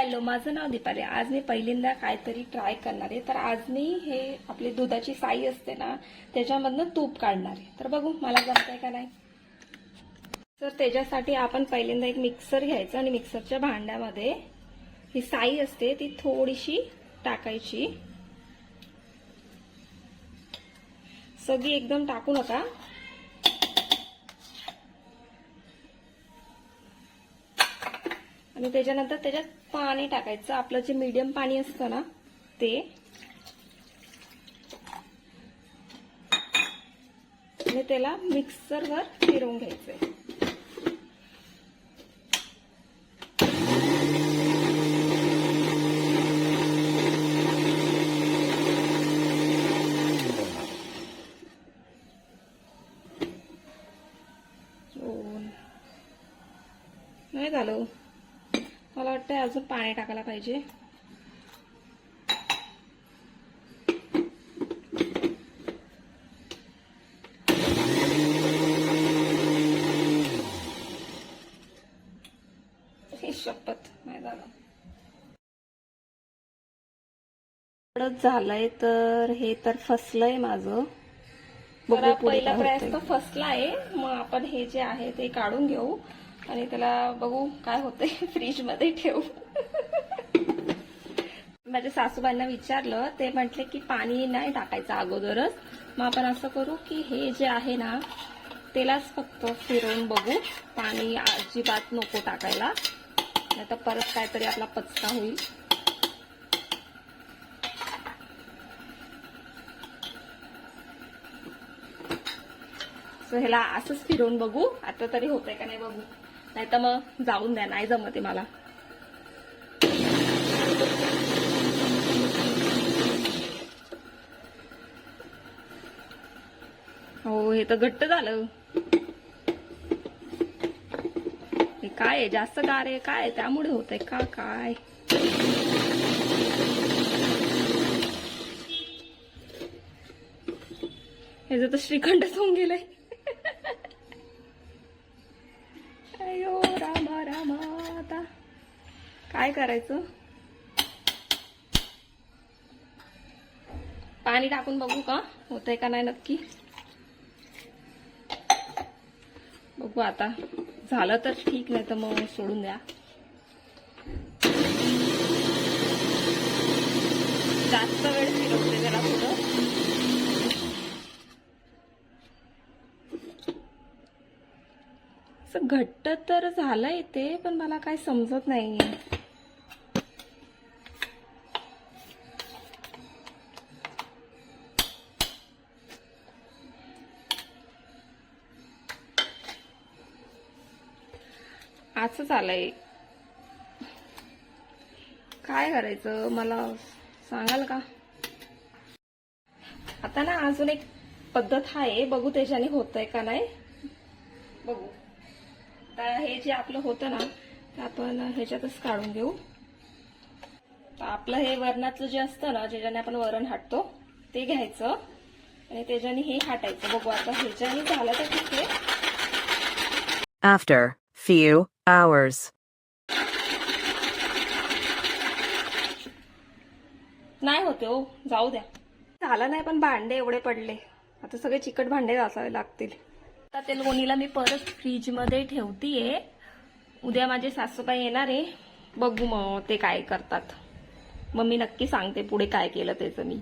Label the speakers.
Speaker 1: Hello माझं नाव दीपाली. आज मी पहिल्यांदा काहीतरी ट्राय करणार आहे. तर आज मी हे आपली दुधाची साई असते ना त्याच्यामधनं तूप काढणार आहे. तर बघू मला जमतंय का नाही? तर त्याच्यासाठी आपण पहिल्यांदा एक मिक्सर घ्यायचं आणि मिक्सरच्या भांड्यामध्ये ही साई असते ती थोडीशी टाकायची. सगळी एकदम टाकू नका. आणि त्याच्यानंतर त्याच्यात पाणी टाकायचं. आपलं जे मीडियम पाणी असतं ना ते. आणि त्याला मिक्सरवर फिरवून घ्यायचंय. दोन. नाही झालं. मला वाटतं अजून पाणी टाकायला पाहिजे. हे शपथ नाही झालं. झालंय तर हे तर फसलंय माझं. पहिला प्रयास तर फसला आहे मग आपण हे जे आहे ते काढून घेऊ. आणि त्याला बघू काय होतंय फ्रीजमध्ये ठेवू. माझ्या सासूबाईंना विचारलं ते म्हटले की पाणी नाही टाकायचं अगोदरच. मग आपण असं करू की हे जे आहे ना त्यालाच फक्त फिरवून बघू. पाणी अजिबात नको टाकायला. नाही तर परत काहीतरी आपला पचका होईल. ह्याला असंच फिरवून बघू. आता तरी होतंय का नाही बघू. नाही तर मग जाऊन द्या नाही जमते मला. हो हे तर घट्ट झालं. हे काय आहे? जास्त गार आहे काय त्यामुळे होत आहे का? काय? ह्याचं तर श्रीखंडच होऊन गेलंय. काय करायचं? पाणी टाकून बघू का? होतंय का नाही नक्की? बघू आता. झालं तर ठीक नाही तर मग सोडून द्या. जास्त वेळ फिरवते जरा पुढं. असं घट्ट तर झालंय ते पण मला काय समजत नाहीये. असंच आलंय काय करायचं? मला सांगाल का? आता ना अजून एक पद्धत आहे. बघू त्याच्याने होतंय का नाही. बघू. आता हे जे आपलं होतं ना ते आपण ह्याच्यातच काढून घेऊ. तर आपलं हे वरणाचं जे असतं ना ज्याच्याने आपण वरण हाटतो ते घ्यायचं. आणि त्याच्याने हे हाटायचं. बघू आता ह्याच्याने झालं तर ठीक आहे.
Speaker 2: After few hours.
Speaker 1: नाही होते हो जाऊ द्या. झालं नाही पण भांडे एवढे पडले. आता सगळे चिकट भांडे घासावे लागतील. आता ते लोणीला मी परत फ्रीजमध्ये ठेवतीये. उद्या माझे सासूबाई येणार आहे. बघू मग ते काय करतात. मग मी नक्की सांगते पुढे काय केलं त्याचं मी.